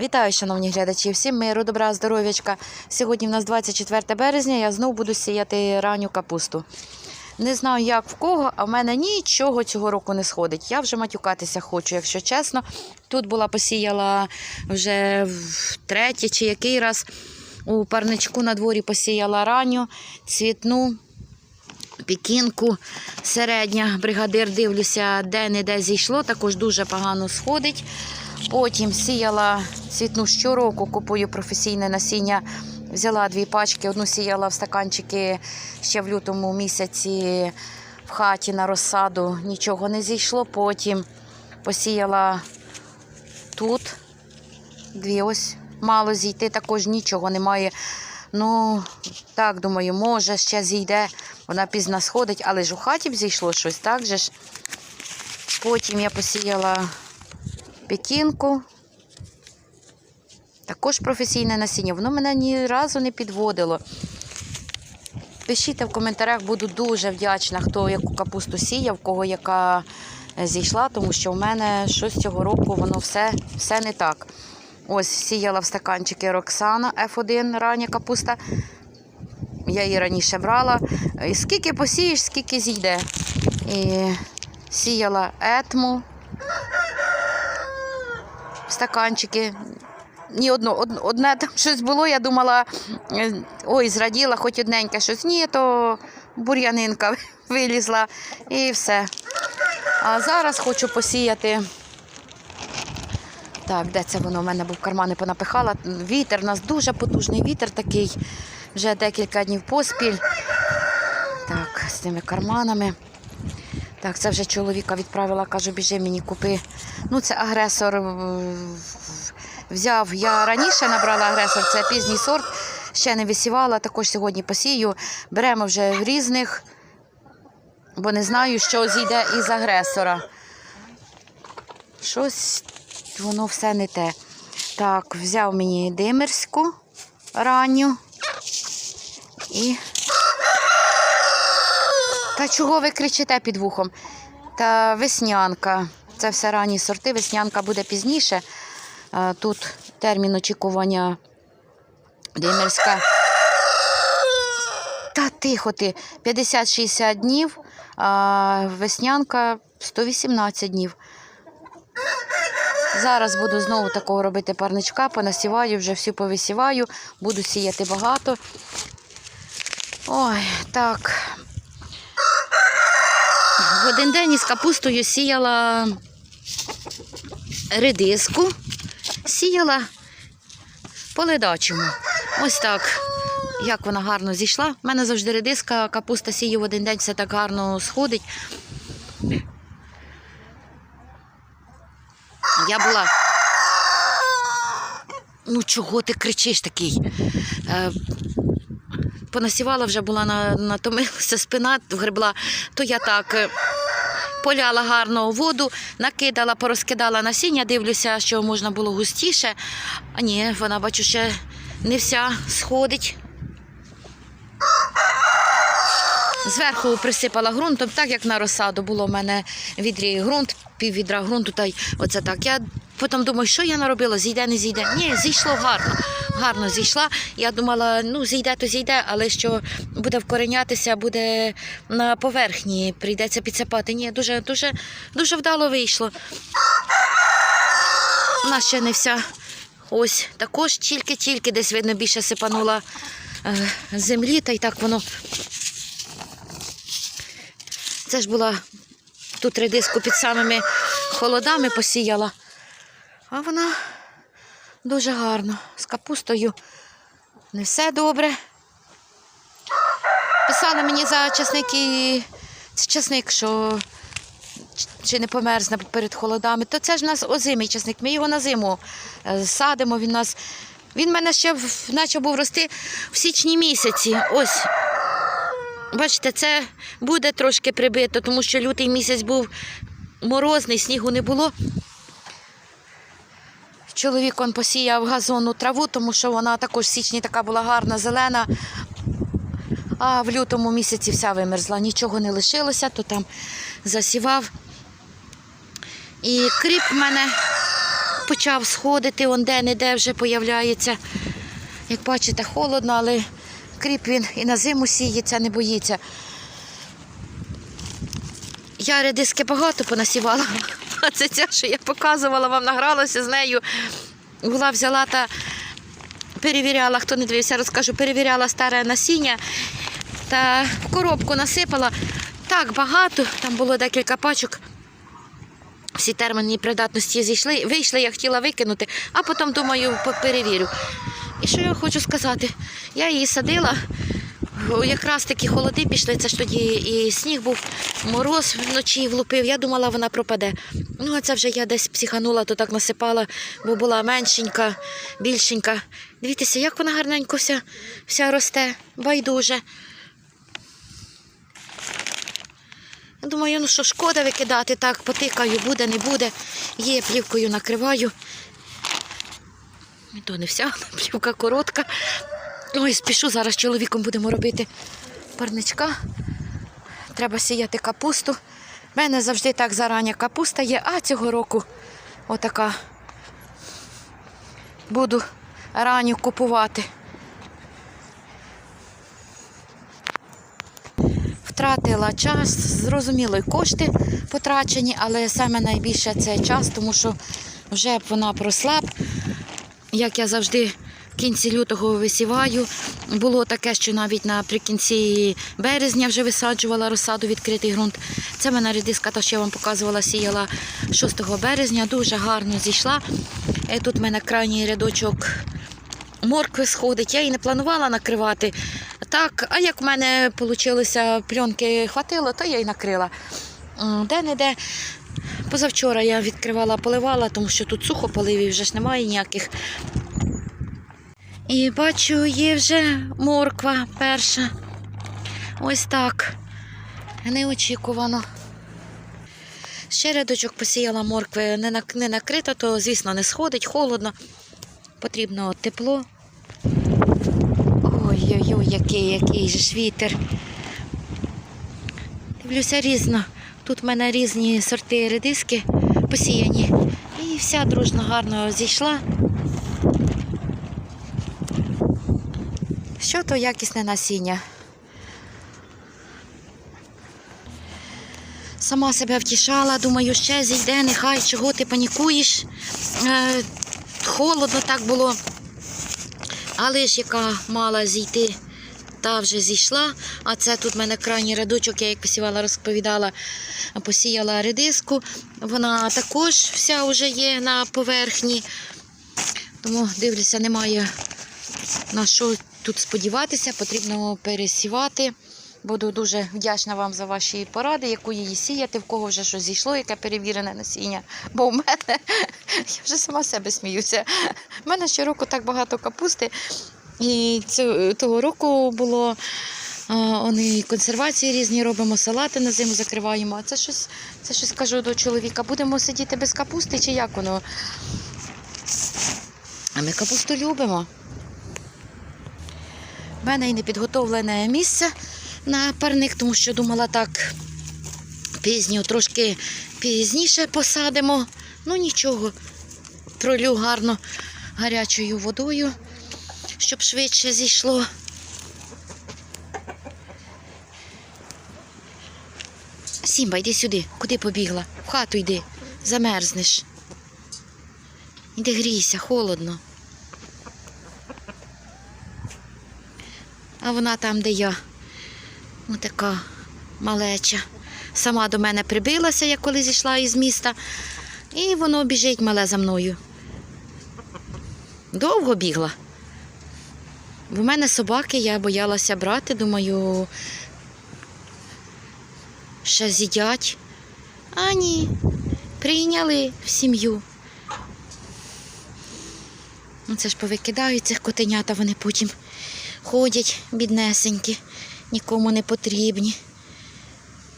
Вітаю, шановні глядачі, всім миру, добра, здоров'ячка. Сьогодні в нас 24 березня, я знову буду сіяти ранню капусту. Не знаю, як в кого, а в мене нічого цього року не сходить. Я вже матюкатися хочу, якщо чесно. Тут була посіяла вже в третій чи який раз. У парничку на дворі посіяла ранню, цвітну, пікінку середня. Бригадир дивлюся, де-не-де зійшло, також дуже погано сходить. Потім сіяла цвітну щороку, купую професійне насіння. Взяла дві пачки, одну сіяла в стаканчики ще в лютому місяці в хаті на розсаду. Нічого не зійшло. Потім посіяла тут дві ось мало зійти, також нічого немає. Ну, так, думаю, може, ще зійде. Вона пізно сходить, але ж у хаті б зійшло щось, так же ж. Потім я посіяла пекінку. Також професійне насіння. Воно мене ні разу не підводило. Пишіть в коментарях, буду дуже вдячна, хто яку капусту сіяв, кого яка е, зійшла, тому що в мене щось цього року воно все, все не так. Ось сіяла в стаканчики Роксана F1 рання капуста. Я її раніше брала. І скільки посієш, скільки зійде. І сіяла етму стаканчики. Ні, одно, од- одне там щось було, я думала, е, ой, зраділа, хоч одненьке щось. Ні, то бур'янинка вилізла і все. А зараз хочу посіяти. Так, де це воно? У мене був кармани понапихала. Вітер, у нас дуже потужний вітер такий. Вже декілька днів поспіль. Так, з цими карманами. Так, це вже чоловіка відправила, кажу, біжи мені купи. Ну, це агресор е, взяв. Я раніше набрала агресор, це пізній сорт, ще не висівала, також сьогодні посію. Беремо вже різних, бо не знаю, що зійде із агресора. Щось воно все не те. Так, взяв мені димерську ранню і. Та чого ви кричите під вухом? Та веснянка. Це все ранні сорти. Веснянка буде пізніше. Тут термін очікування димерська. Та тихо ти. 50-60 днів, а веснянка 118 днів. Зараз буду знову такого робити парничка, понасіваю, вже всю повисіваю, буду сіяти багато. Ой, так. В один день із капустою сіяла редиску, сіяла по ледачому. Ось так. Як вона гарно зійшла. У мене завжди редиска, капуста сію в один день, все так гарно сходить. Я була. Ну, чого ти кричиш такий? Е, понасівала вже була на, натомилася спина, гребла, то я так е, поляла гарно воду, накидала, порозкидала насіння, дивлюся, що можна було густіше. А ні, вона, бачу, ще не вся сходить. Зверху присипала ґрунтом, так як на розсаду було в мене відрій ґрунт, пів відра ґрунту, та й оце так. Я потім думаю, що я наробила, зійде, не зійде. Ні, зійшло гарно. Гарно зійшла. Я думала, ну зійде, то зійде, але що буде вкоренятися, буде на поверхні, прийдеться підсипати. Ні, дуже, дуже, дуже вдало вийшло. Вона ще не вся. Ось також тільки-тільки десь видно більше сипанула е, землі, та й так воно це ж була тут редиску під самими холодами посіяла. А вона дуже гарно. З капустою не все добре. Писали мені за часник і часник, що чи не померзне перед холодами, то це ж у нас озимий часник. Ми його на зиму е, садимо. Він нас. Він в мене ще почав був рости в січні місяці. Ось Бачите, це буде трошки прибито, тому що лютий місяць був морозний, снігу не було. Чоловік он посіяв газонну траву, тому що вона також в січні така була гарна, зелена. А в лютому місяці вся вимерзла, нічого не лишилося, то там засівав. І кріп в мене почав сходити, он де-не-де вже появляється. Як бачите, холодно, але кріп він і на зиму сіється, не боїться. Я редиски багато понасівала, це ця, що я показувала, вам награлася з нею. Була взяла та перевіряла, хто не дивився, розкажу, перевіряла старе насіння та в коробку насипала. Так багато, там було декілька пачок. Всі терміни придатності зійшли, вийшли, я хотіла викинути, а потім думаю, перевірю. І що я хочу сказати? Я її садила, якраз такі холоди пішли, це ж тоді і сніг був, мороз вночі влупив. Я думала, вона пропаде. Ну, а це вже я десь психанула, то так насипала, бо була меншенька, більшенька. Дивіться, як вона гарненько вся, вся росте, байдуже. Думаю, ну що шкода викидати, так, потикаю, буде, не буде. Є, плівкою накриваю. І то не вся, плівка коротка. Ой, спішу, зараз чоловіком будемо робити парничка. Треба сіяти капусту. У мене завжди так зарання капуста є, а цього року отака. Буду ранню купувати. Втратила час, зрозуміло, і кошти потрачені, але саме найбільше це час, тому що вже вона просла б. Як я завжди в кінці лютого висіваю. Було таке, що навіть наприкінці березня вже висаджувала розсаду відкритий ґрунт. Це мене редиска, та що я вам показувала, сіяла 6 березня, дуже гарно зійшла. Е, Тут в мене крайній рядочок моркви сходить. Я її не планувала накривати. Так, а як в мене вийшло, пленки хватило, то я й накрила. Де-не-де. Позавчора я відкривала, поливала, тому що тут сухо поливів, вже ж немає ніяких. І бачу, є вже морква перша. Ось так. Неочікувано. Ще рядочок посіяла моркви, не, нак- накрита, то, звісно, не сходить, холодно. Потрібно тепло. Ой-ой-ой, який, який же ж вітер. Дивлюся різно. Тут в мене різні сорти редиски посіяні. І вся дружно гарно зійшла. Що то якісне насіння? Сама себе втішала, думаю, ще зійде, нехай чого ти панікуєш. Е, холодно так було. Але ж яка мала зійти, та вже зійшла. А це тут в мене крайній рядочок, я як посівала, розповідала, посіяла редиску. Вона також вся вже є на поверхні. Тому дивлюся, немає на що тут сподіватися, потрібно пересівати. Буду дуже вдячна вам за ваші поради, яку її сіяти, в кого вже щось зійшло, яке перевірене насіння. Бо в мене я вже сама себе сміюся. У мене щороку так багато капусти. І того року було вони консервації різні робимо, салати на зиму закриваємо. А це щось, це щось кажу до чоловіка, будемо сидіти без капусти чи як воно? А ми капусту любимо. У мене і не підготовлене місце на парник, тому що думала так пізньо, трошки пізніше посадимо. Ну нічого, пролю гарно гарячою водою, щоб швидше зійшло. Сімба, йди сюди. Куди побігла? В хату йди, замерзнеш. Іди грійся, холодно. А вона там, де я. Отака малеча. Сама до мене прибилася, я коли зійшла із міста, і воно біжить мале за мною. Довго бігла. В мене собаки, я боялася брати, думаю, ще з'їдять. А ні, прийняли в сім'ю. Ну, Це ж повикидають цих котенят, а вони потім ходять біднесенькі, нікому не потрібні.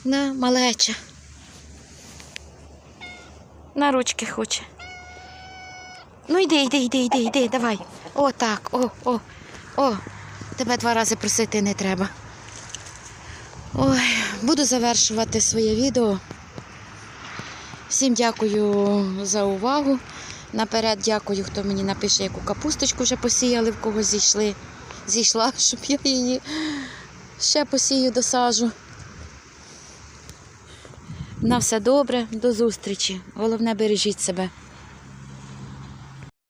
На малеча. На ручки хоче. Ну йди, йди, йди, йди, йди, давай. О, так, о, о, о. Тебе два рази просити не треба. Ой, буду завершувати своє відео. Всім дякую за увагу. Наперед дякую, хто мені напише, яку капусточку вже посіяли, в кого зійшли. Зійшла, щоб я її ще посію досажу. На все добре, до зустрічі. Головне, бережіть себе.